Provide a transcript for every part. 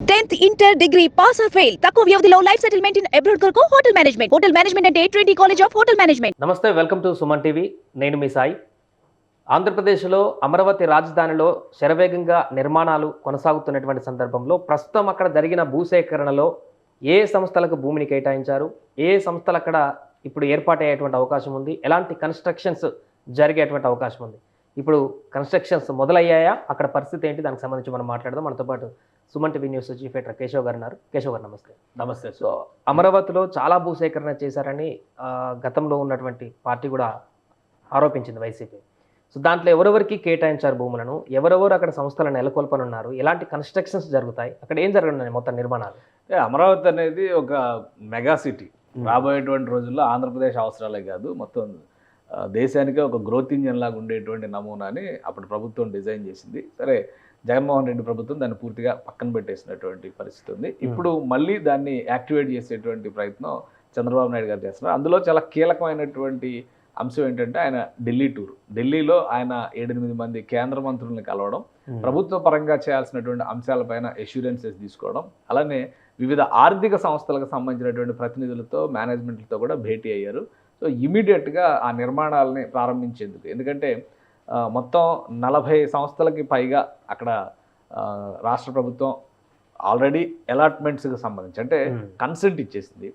Tenth inter degree pass or fail. తక్కువ వ్యవధిలో life settlement in abroad కొరకు hotel management. Hotel management అంటే twenty college of hotel management. నమస్తే welcome to Suman TV. నేను మీ సాయి. ఆంధ్రప్రదేశ్లో అమరావతి రాజధానిలో శరవేగంగా నిర్మాణాలు కొనసాగుతున్నటువంటి సందర్భంలో ప్రస్తుతం అక్కడ జరిగిన భూసేకరణలో ఏ సంస్థలకు భూమిని కేటాయించారు? ఏ సంస్థలు అక్కడ ఇప్పుడు ఏర్పాటయ్యేటువంటి అవకాశం ఉంది? ఎలాంటి కన్స్ట్రక్షన్స్ జరిగేటువంటి అవకాశం ఉంది? ఇప్పుడు కన్స్ట్రక్షన్స్ మొదలయ్యాయా? అక్కడ పరిస్థితి ఏంటి? దానికి సంబంధించి మనం మాట్లాడదాం. మనతో పాటు Suman TV news chief editor Keshav గారు ఉన్నారు కేశవ్ గారు నమస్తే. నమస్తే. సో అమరావతిలో చాలా భూసేకరణ చేశారని గతంలో ఉన్నటువంటి పార్టీ కూడా ఆరోపించింది వైసీపీ. సో దాంట్లో ఎవరెవరికి కేటాయించారు భూములను? ఎవరెవరు అక్కడ సంస్థలను నెలకొల్పనున్నారు? ఎలాంటి కన్స్ట్రక్షన్స్ జరుగుతాయి? అక్కడ ఏం జరగనున్నాయి మొత్తం నిర్మాణాలు? అమరావతి అనేది ఒక మెగా సిటీ. రాబోయేటువంటి రోజుల్లో ఆంధ్రప్రదేశ్ అవసరాలే కాదు. మొత్తం దేశానికే ఒక గ్రోత్ ఇంజన్ లాగా ఉండేటువంటి నమూనాని అప్పుడు ప్రభుత్వం డిజైన్ చేసింది. సరే జగన్మోహన్ రెడ్డి ప్రభుత్వం దాన్ని పూర్తిగా పక్కన పెట్టేసినటువంటి పరిస్థితి ఉంది. ఇప్పుడు మళ్ళీ దాన్ని యాక్టివేట్ చేసేటువంటి ప్రయత్నం చంద్రబాబు నాయుడు గారు చేస్తున్నారు. అందులో చాలా కీలకమైనటువంటి అంశం ఏంటంటే ఆయన ఢిల్లీ టూర్. ఢిల్లీలో ఆయన ఏడెనిమిది మంది కేంద్ర మంత్రుల్ని కలవడం ప్రభుత్వ పరంగా చేయాల్సినటువంటి అంశాలపైన ఎష్యూరెన్సెస్ తీసుకోవడం అలానే వివిధ ఆర్థిక సంస్థలకు సంబంధించినటువంటి ప్రతినిధులతో మేనేజ్మెంట్లతో కూడా భేటీ అయ్యారు. సో ఇమీడియట్గా ఆ నిర్మాణాలని ప్రారంభించేందుకు. ఎందుకంటే మొత్తం నలభై సంస్థలకి పైగా అక్కడ రాష్ట్ర ప్రభుత్వం ఆల్రెడీ అలాట్మెంట్స్కి సంబంధించి అంటే. కన్సెంట్ ఇచ్చేసింది.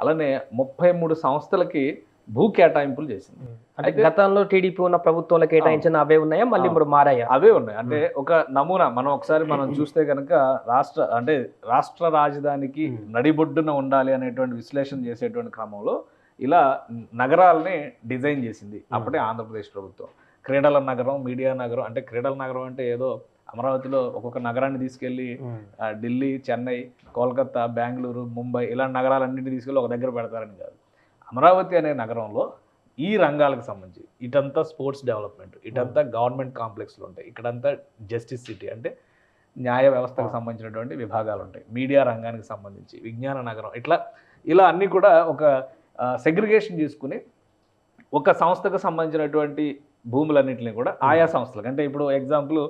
అలానే ముప్పై మూడు సంస్థలకి భూ కేటాయింపులు చేసింది. అంటే గతంలో టీడీపీ ఉన్న ప్రభుత్వంలో కేటాయించిన అవే ఉన్నాయా? మళ్ళీ ఇప్పుడు మారాయా? అవే ఉన్నాయి. అంటే ఒక నమూనా మనం ఒకసారి మనం చూస్తే కనుక రాష్ట్ర అంటే రాష్ట్ర రాజధానికి. నడిబొడ్డున ఉండాలి అనేటువంటి విశ్లేషణ చేసేటువంటి క్రమంలో ఇలా నగరాలని డిజైన్ చేసింది. అప్పుడే ఆంధ్రప్రదేశ్ ప్రభుత్వం. క్రీడల నగరం మీడియా నగరం అంటే క్రీడల నగరం అంటే ఏదో అమరావతిలో ఒక్కొక్క నగరాన్ని తీసుకెళ్ళి ఢిల్లీ చెన్నై కోల్కతా బెంగళూరు ముంబై ఇలాంటి నగరాలన్నింటినీ తీసుకెళ్ళి ఒక దగ్గర పెడతారని కాదు. అమరావతి అనే నగరంలో ఈ రంగాలకు సంబంధించి ఇటంతా స్పోర్ట్స్ డెవలప్మెంట్ ఇటంతా గవర్నమెంట్ కాంప్లెక్స్లు ఉంటాయి. ఇక్కడంతా జస్టిస్ సిటీ అంటే న్యాయ వ్యవస్థకు సంబంధించినటువంటి విభాగాలు ఉంటాయి. మీడియా రంగానికి సంబంధించి విజ్ఞాన నగరం ఇట్లా ఇలా అన్నీ కూడా ఒక సెగ్రిగేషన్ చేసుకుని ఒక సంస్థకు సంబంధించినటువంటి భూములన్నింటినీ కూడా ఆయా సంస్థలకు. అంటే ఇప్పుడు ఎగ్జాంపుల్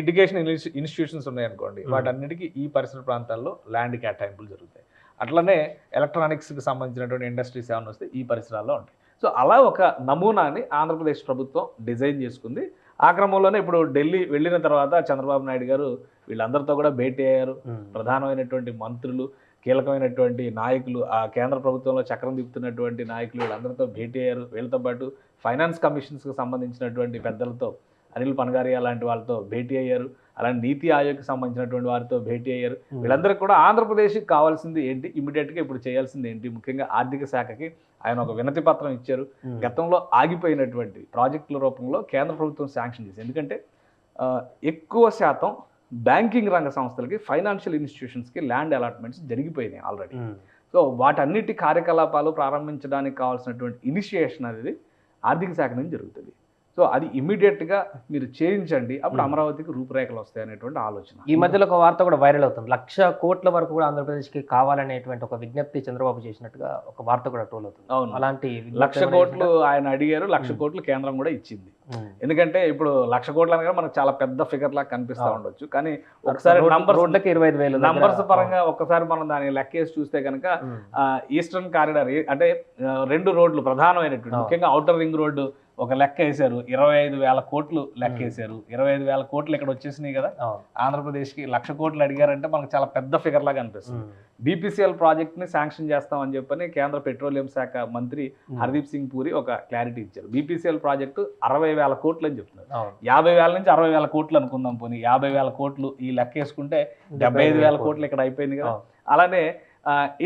ఎడ్యుకేషన్ ఇన్స్టిట్యూషన్స్ ఉన్నాయనుకోండి Hmm. వాటన్నిటికీ ఈ పరిసర ప్రాంతాల్లో ల్యాండ్ కేటాయింపులు జరుగుతాయి. అట్లనే ఎలక్ట్రానిక్స్కి సంబంధించినటువంటి ఇండస్ట్రీస్ ఏమైనా వస్తే ఈ పరిసరాల్లో ఉంటాయి. సో అలా ఒక నమూనాని ఆంధ్రప్రదేశ్ ప్రభుత్వం డిజైన్ చేసుకుంది. ఆ క్రమంలోనే ఇప్పుడు ఢిల్లీ వెళ్ళిన తర్వాత చంద్రబాబు నాయుడు గారు వీళ్ళందరితో కూడా భేటీ అయ్యారు. ప్రధానమైనటువంటి మంత్రులు కీలకమైనటువంటి నాయకులు ఆ కేంద్ర ప్రభుత్వంలో చక్రం తిప్పుతున్నటువంటి నాయకులు వీళ్ళందరితో భేటీ అయ్యారు. వీళ్ళతో పాటు ఫైనాన్స్ కమిషన్స్కి సంబంధించినటువంటి పెద్దలతో అనిల్ పనగారియా లాంటి వాళ్ళతో భేటీ అయ్యారు. అలాంటి నీతి ఆయోగ్కి సంబంధించినటువంటి వారితో భేటీ అయ్యారు. వీళ్ళందరికీ కూడా ఆంధ్రప్రదేశ్కి కావాల్సింది ఏంటి? ఇమీడియట్గా ఇప్పుడు చేయాల్సింది ఏంటి? ముఖ్యంగా ఆర్థిక శాఖకి ఆయన ఒక వినతి పత్రం ఇచ్చారు. గతంలో ఆగిపోయినటువంటి ప్రాజెక్టుల రూపంలో కేంద్ర ప్రభుత్వం శాంక్షన్ చేసింది. ఎందుకంటే ఎక్కువ శాతం బ్యాంకింగ్ రంగ సంస్థలకి ఫైనాన్షియల్ ఇన్స్టిట్యూషన్స్కి ల్యాండ్ అలాట్మెంట్స్ జరిగిపోయినాయి ఆల్రెడీ. సో వాటన్నిటి కార్యకలాపాలు ప్రారంభించడానికి కావాల్సినటువంటి ఇనిషియేషన్ అనేది ఆర్థిక శాఖ నుంచి జరుగుతుంది. సో అది ఇమ్మీడియట్గా మీరు చేయించండి. అప్పుడు. అమరావతికి రూపురేఖలు వస్తాయి అనేటువంటి ఆలోచన. ఈ మధ్యలో ఒక వార్త కూడా వైరల్ అవుతుంది. లక్ష కోట్ల వరకు కూడా ఆంధ్రప్రదేశ్కి కావాలనేటువంటి ఒక విజ్ఞప్తి చంద్రబాబు చేసినట్టుగా ఒక వార్త కూడా ట్రోల్ అవుతుంది. అవును. అలాంటి లక్ష కోట్లు ఆయన అడిగారు. లక్ష. కోట్లు కేంద్రం కూడా ఇచ్చింది. ఎందుకంటే ఇప్పుడు లక్ష కోట్లు అనగా మనకు చాలా పెద్ద ఫిగర్ లాగా కనిపిస్తూ అవును. ఉండొచ్చు కానీ ఒకసారి రోడ్లకి ఇరవై ఐదు వేలు నంబర్స్ పరంగా ఒక్కసారి మనం దాన్ని లెక్కేసి చూస్తే కనుక. ఈస్టర్న్ కారిడార్ అంటే రెండు రోడ్లు ప్రధానమైనటువంటి. ముఖ్యంగా అవుటర్ రింగ్ రోడ్డు ఒక లెక్క వేశారు ఇరవై ఐదు వేల కోట్లు లెక్క Hmm. వేశారు ఇరవై ఐదు వేల కోట్లు ఇక్కడ వచ్చేసినాయి కదా. ఆంధ్రప్రదేశ్కి లక్ష కోట్లు అడిగారంటే మనకు చాలా పెద్ద ఫిగర్ లాగా అనిపిస్తుంది. బీపీసీఎల్ ప్రాజెక్ట్ని శాంక్షన్ చేస్తామని చెప్పని కేంద్ర పెట్రోలియం శాఖ మంత్రి ఉమ్. హర్దీప్ సింగ్ పూరి ఒక క్లారిటీ ఇచ్చారు బీపీసీఎల్ ప్రాజెక్టు అరవై వేల కోట్లు అని చెప్తున్నారు. యాభై వేల నుంచి అరవై వేల కోట్లు అనుకుందాం పోనీ యాభై వేల కోట్లు ఈ లెక్క వేసుకుంటే డెబ్బై ఐదు వేల కోట్లు ఇక్కడ అయిపోయింది కదా. అలానే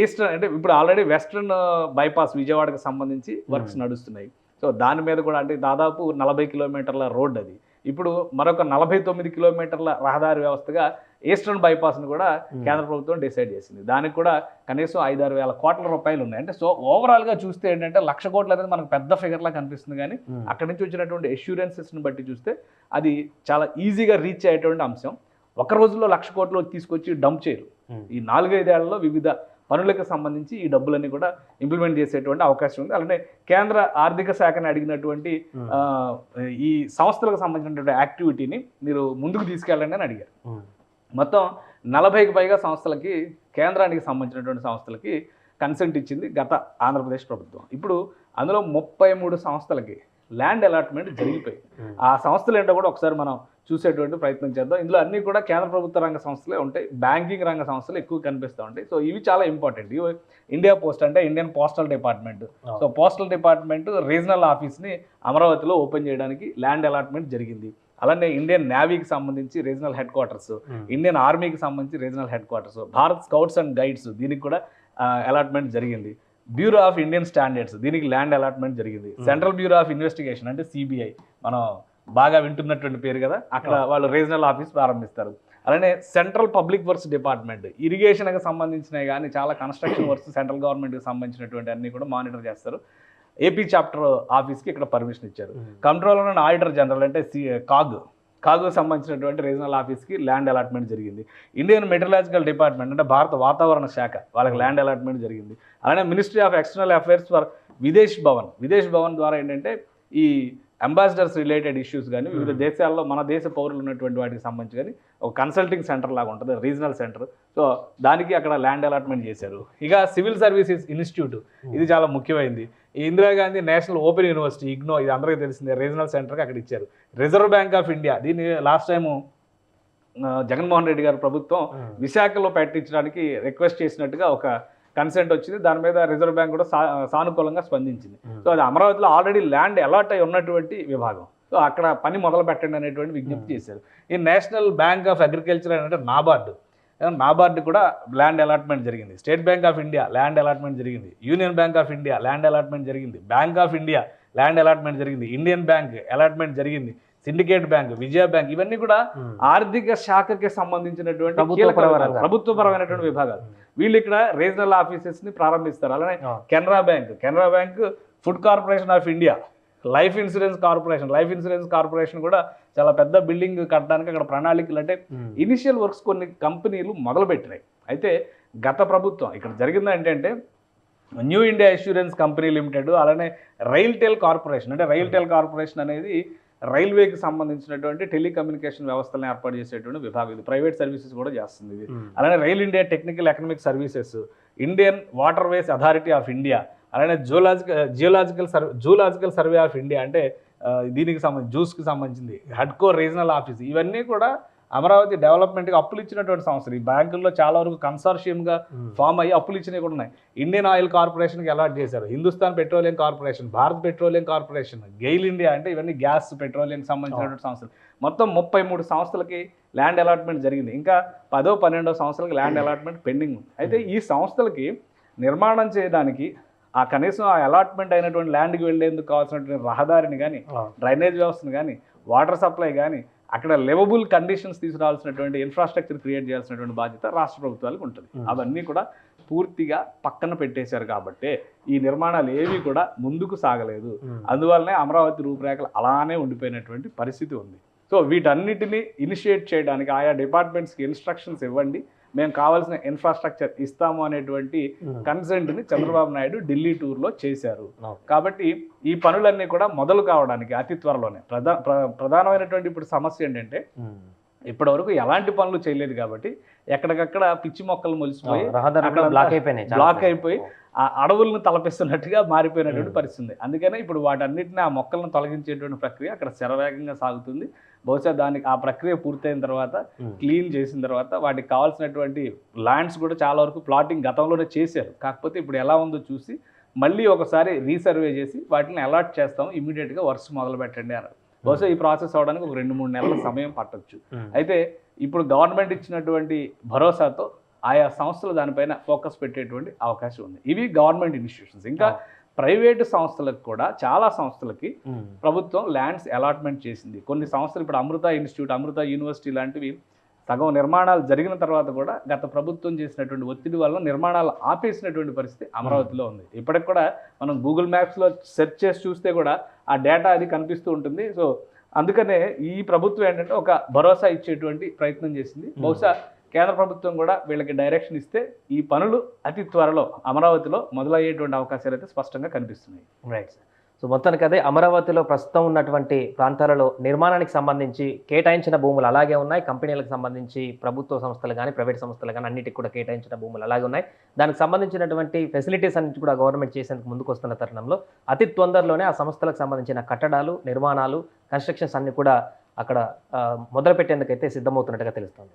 ఈస్టర్న్ అంటే ఇప్పుడు ఆల్రెడీ వెస్ట్రన్ బైపాస్ విజయవాడకి సంబంధించి వర్క్స్ Hmm. నడుస్తున్నాయి సో దాని మీద కూడా అంటే దాదాపు నలభై కిలోమీటర్ల రోడ్ అది ఇప్పుడు మరొక నలభై తొమ్మిది కిలోమీటర్ల రహదారి వ్యవస్థగా ఈస్టర్న్ బైపాస్ని కూడా. కేంద్ర ప్రభుత్వం డిసైడ్ చేసింది దానికి కూడా కనీసం ఐదారు వేల కోట్ల రూపాయలు ఉన్నాయి అంటే సో ఓవరాల్గా చూస్తే ఏంటంటే లక్ష కోట్లు అనేది మనకు పెద్ద ఫిగర్లా కనిపిస్తుంది కానీ. అక్కడి నుంచి వచ్చినటువంటి ఎష్యూరెన్సెస్ని బట్టి చూస్తే అది చాలా ఈజీగా రీచ్ అయ్యేటువంటి అంశం ఒక రోజులో లక్ష కోట్లు తీసుకొచ్చి డంప్ చేయరు. ఈ నాలుగైదేళ్ళలో వివిధ పనులకు సంబంధించి ఈ డబ్బులన్నీ కూడా ఇంప్లిమెంట్ చేసేటువంటి అవకాశం ఉంది అలానే కేంద్ర ఆర్థిక శాఖని అడిగినటువంటి ఈ సంస్థలకు సంబంధించినటువంటి యాక్టివిటీని మీరు ముందుకు తీసుకెళ్ళండి అని అడిగారు. మొత్తం నలభైకి పైగా సంస్థలకి కేంద్రానికి సంబంధించినటువంటి సంస్థలకి కన్సెంట్ ఇచ్చింది గత ఆంధ్రప్రదేశ్ ప్రభుత్వం. ఇప్పుడు అందులో ముప్పై మూడు సంస్థలకి ల్యాండ్ అలాట్మెంట్ జరిగిపోయింది. ఆ సంస్థలు ఏంటో కూడా ఒకసారి మనం చూసేటువంటి ప్రయత్నం చేద్దాం. ఇందులో అన్నీ కూడా కేంద్ర ప్రభుత్వ రంగ సంస్థలే ఉంటాయి. బ్యాంకింగ్ రంగ సంస్థలు ఎక్కువ కనిపిస్తూ ఉంటాయి. సో ఇవి చాలా ఇంపార్టెంట్ ఇవి ఇండియా పోస్ట్ అంటే Indian postal department so postal department regional ఆఫీస్ని అమరావతిలో ఓపెన్ చేయడానికి ల్యాండ్ అలాట్మెంట్ జరిగింది. అలానే ఇండియన్ నేవీకి సంబంధించి రీజనల్ హెడ్ క్వార్టర్స్ ఇండియన్ ఆర్మీకి సంబంధించి regional head quarters Bharat scouts and guides దీనికి కూడా అలాట్మెంట్ జరిగింది. బ్యూరో ఆఫ్ ఇండియన్ స్టాండర్డ్స్ దీనికి ల్యాండ్ అలాట్మెంట్ జరిగింది. సెంట్రల్ బ్యూరో ఆఫ్ ఇన్వెస్టిగేషన్ అంటే సిబిఐ మనం బాగా వింటున్నటువంటి పేరు కదా అక్కడ వాళ్ళు రీజనల్ ఆఫీస్ ప్రారంభిస్తారు. అలానే సెంట్రల్ పబ్లిక్ వర్క్స్ డిపార్ట్మెంట్ ఇరిగేషన్కి సంబంధించినవి కానీ చాలా కన్స్ట్రక్షన్ వర్క్స్ సెంట్రల్ గవర్నమెంట్కి సంబంధించినటువంటి అన్ని కూడా మానిటర్ చేస్తారు. ఏపీ చాప్టర్ ఆఫీస్కి ఇక్కడ పర్మిషన్ ఇచ్చారు. కంట్రోలర్ అండ్ ఆడిటర్ జనరల్ అంటే సి కాగ్. కాగుకు సంబంధించినటువంటి రీజనల్ ఆఫీస్కి ల్యాండ్ అలాట్మెంట్ జరిగింది. ఇండియన్ మెటలాజికల్ డిపార్ట్మెంట్ అంటే భారత వాతావరణ శాఖ వాళ్ళకి ల్యాండ్ అలాట్మెంట్ జరిగింది. అలానే ministry of external affairs for Videsh Bhavan. Videsh Bhavan ద్వారా ఏంటంటే ఈ అంబాసిడర్స్ రిలేటెడ్ ఇష్యూస్ కానీ వివిధ దేశాల్లో మన దేశ పౌరులు ఉన్నటువంటి వాటికి సంబంధించి కానీ ఒక కన్సల్టింగ్ సెంటర్ లాగా ఉంటుంది రీజనల్ సెంటర్. సో దానికి అక్కడ ల్యాండ్ అలాట్మెంట్ చేశారు. ఇక సివిల్ సర్వీసెస్ ఇన్స్టిట్యూట్. ఇది చాలా ముఖ్యమైనది ఈ Indira Gandhi national open university IGNOU ఇది అందరికీ తెలిసిందే రీజనల్ సెంటర్కి అక్కడ ఇచ్చారు. రిజర్వ్ బ్యాంక్ ఆఫ్ ఇండియా దీన్ని లాస్ట్ టైము జగన్మోహన్ రెడ్డి గారి ప్రభుత్వం విశాఖలో పెట్టించడానికి రిక్వెస్ట్ చేసినట్టుగా ఒక కన్సెంట్ వచ్చింది. దాని మీద రిజర్వ్ బ్యాంక్ కూడా సానుకూలంగా స్పందించింది. సో అది అమరావతిలో ఆల్రెడీ ల్యాండ్ అలాట్ అయి ఉన్నటువంటి విభాగం. సో అక్కడ పని మొదలు పెట్టండి అనేటువంటి విజ్ఞప్తి చేశారు. ఈ నేషనల్ బ్యాంక్ ఆఫ్ అగ్రికల్చర్ అంటే నాబార్డు. నాబార్డు కూడా ల్యాండ్ అలాట్మెంట్ జరిగింది. State bank of India land allotment జరిగింది. Union bank of India land allotment జరిగింది. Bank of India land allotment జరిగింది. ఇండియన్ బ్యాంక్ అలాట్మెంట్ జరిగింది. సిండికేట్ బ్యాంక్ విజయ బ్యాంక్ ఇవన్నీ కూడా ఆర్థిక శాఖకి సంబంధించినటువంటి ప్రభుత్వపరమైనటువంటి విభాగాలు. వీళ్ళు ఇక్కడ రీజనల్ ఆఫీసెస్ని ప్రారంభిస్తారు. అలానే Canara bank Canara bank food corporation of India. Life insurance corporation life insurance corporation కూడా చాలా పెద్ద బిల్డింగ్ కట్టడానికి అక్కడ ప్రణాళికలు అంటే ఇనిషియల్ వర్క్స్ కొన్ని కంపెనీలు మొదలుపెట్టినాయి. అయితే గత ప్రభుత్వం ఇక్కడ జరిగింది ఏంటంటే new India insurance company limited అలానే రైల్ టెల్ కార్పొరేషన్ అంటే రైల్ టెల్ కార్పొరేషన్ అనేది రైల్వేకి సంబంధించినటువంటి టెలికమ్యూనికేషన్ వ్యవస్థలను ఏర్పాటు చేసేటువంటి విభాగం. ఇది ప్రైవేట్ సర్వీసెస్ కూడా చేస్తుంది ఇది. అలానే rail India technical economic services Indian water ways authority of India అలానే zoological geological survey zoological survey of India అంటే దీనికి సంబంధించి జ్యూస్కి సంబంధించింది. హడ్కో రీజనల్ ఆఫీస్. ఇవన్నీ కూడా అమరావతి డెవలప్మెంట్కి అప్పులు ఇచ్చినటువంటి సంస్థలు. ఈ బ్యాంకుల్లో చాలా వరకు కన్సార్షియంగా ఫామ్ అయ్యి అప్పులు ఇచ్చినవి కూడా ఉన్నాయి. ఇండియన్ ఆయిల్ కార్పొరేషన్కి అలాట్ చేశారు. Hindustan petroleum corporation Bharat petroleum corporation GAIL India అంటే ఇవన్నీ గ్యాస్ పెట్రోలియంకి సంబంధించినటువంటి సంస్థలు. మొత్తం ముప్పై మూడు సంస్థలకి ల్యాండ్ అలాట్మెంట్ జరిగింది. ఇంకా పదో పన్నెండో సంస్థలకి ల్యాండ్ అలాట్మెంట్ పెండింగ్ ఉంది. అయితే ఈ సంస్థలకి నిర్మాణం చేయడానికి ఆ కనీసం ఆ అలాట్మెంట్ అయినటువంటి ల్యాండ్కి వెళ్ళేందుకు కావాల్సినటువంటి రహదారిని కానీ డ్రైనేజ్ వ్యవస్థను కానీ వాటర్ సప్లై కానీ అక్కడ లెవబుల్ కండిషన్స్ తీసుకురావాల్సినటువంటి ఇన్ఫ్రాస్ట్రక్చర్ క్రియేట్ చేయాల్సినటువంటి బాధ్యత రాష్ట్ర ప్రభుత్వాలకు ఉంటుంది. అవన్నీ కూడా పూర్తిగా పక్కన పెట్టేశారు కాబట్టి ఈ నిర్మాణాలు ఏవి కూడా ముందుకు సాగలేదు. అందువల్లనే అమరావతి రూపురేఖలు అలానే ఉండిపోయినటువంటి పరిస్థితి ఉంది. సో వీటన్నిటిని ఇనిషియేట్ చేయడానికి ఆయా డిపార్ట్మెంట్స్కి ఇన్స్ట్రక్షన్స్ ఇవ్వండి. మేము కావాల్సిన ఇన్ఫ్రాస్ట్రక్చర్ ఇస్తాము అనేటువంటి కన్సెంట్ని చంద్రబాబు నాయుడు ఢిల్లీ టూర్లో చేశారు. కాబట్టి ఈ పనులన్నీ కూడా మొదలు కావడానికి అతి త్వరలోనే. ప్రధా ప్ర- ప్రధానమైనటువంటి ఇప్పుడు సమస్య ఏంటంటే ఇప్పటివరకు ఎలాంటి పనులు చేయలేదు కాబట్టి ఎక్కడికక్కడ పిచ్చి మొక్కలు మొలిసిపోయి బ్లాక్ సార్లు. అయిపోయి ఆ అడవులను తలపిస్తున్నట్టుగా మారిపోయినటువంటి Hmm. పరిస్థితి ఉంది. అందుకనే ఇప్పుడు వాటన్నిటిని ఆ మొక్కలను తొలగించేటువంటి ప్రక్రియ అక్కడ శరవేగంగా సాగుతుంది. బహుశా దానికి ఆ ప్రక్రియ పూర్తయిన తర్వాత. క్లీన్ చేసిన తర్వాత వాటికి కావాల్సినటువంటి ల్యాండ్స్ కూడా చాలా వరకు ప్లాటింగ్ గతంలోనే చేశారు కాకపోతే ఇప్పుడు ఎలా ఉందో చూసి మళ్ళీ ఒకసారి రీసర్వే చేసి వాటిని అలాట్ చేస్తాం ఇమీడియట్గా వర్క్స్ మొదలు పెట్టండి అన్నారు బహుశా ఈ ప్రాసెస్ అవడానికి ఒక రెండు మూడు నెలల సమయం పట్టొచ్చు ఉమ్. అయితే ఇప్పుడు గవర్నమెంట్ ఇచ్చినటువంటి భరోసాతో ఆయా సంస్థలు దానిపైన ఫోకస్ పెట్టేటువంటి అవకాశం ఉంది ఇవి గవర్నమెంట్ ఇన్స్టిట్యూషన్స్ ఇంకా. ప్రైవేటు సంస్థలకు కూడా చాలా సంస్థలకి. ప్రభుత్వం ల్యాండ్స్ అలాట్మెంట్ చేసింది. కొన్ని సంస్థలు ఇప్పుడు అమృత ఇన్స్టిట్యూట్ అమృత యూనివర్సిటీ లాంటివి సగం నిర్మాణాలు జరిగిన తర్వాత కూడా గత ప్రభుత్వం చేసినటువంటి ఒత్తిడి వల్ల నిర్మాణాలు ఆపేసినటువంటి పరిస్థితి అమరావతిలో ఉంది. ఇప్పటికి కూడా మనం గూగుల్ మ్యాప్స్లో సెర్చ్ చేసి చూస్తే కూడా ఆ డేటా అది కనిపిస్తూ ఉంటుంది. సో అందుకనే ఈ ప్రభుత్వం ఏంటంటే ఒక భరోసా ఇచ్చేటువంటి ప్రయత్నం చేసింది. బహుశా కేంద్ర ప్రభుత్వం కూడా వీళ్ళకి డైరెక్షన్ ఇస్తే ఈ పనులు అతి త్వరలో అమరావతిలో మొదలయ్యేటువంటి అవకాశాలు అయితే స్పష్టంగా కనిపిస్తున్నాయి. రైట్ సార్ సో మొత్తానికి అదే అమరావతిలో ప్రస్తుతం ఉన్నటువంటి ప్రాంతాలలో నిర్మాణానికి సంబంధించి కేటాయించిన భూములు అలాగే ఉన్నాయి. కంపెనీలకు సంబంధించి ప్రభుత్వ సంస్థలు కానీ ప్రైవేట్ సంస్థలు కానీ అన్నిటికి కూడా కేటాయించిన భూములు అలాగే ఉన్నాయి. దానికి సంబంధించినటువంటి ఫెసిలిటీస్ అన్నిటి కూడా గవర్నమెంట్ చేసేందుకు ముందుకు వస్తున్న తరుణంలో అతి తొందరలోనే ఆ సంస్థలకు సంబంధించిన కట్టడాలు నిర్మాణాలు కన్స్ట్రక్షన్స్ అన్ని కూడా అక్కడ మొదలుపెట్టేందుకైతే సిద్ధమవుతున్నట్టుగా తెలుస్తుంది.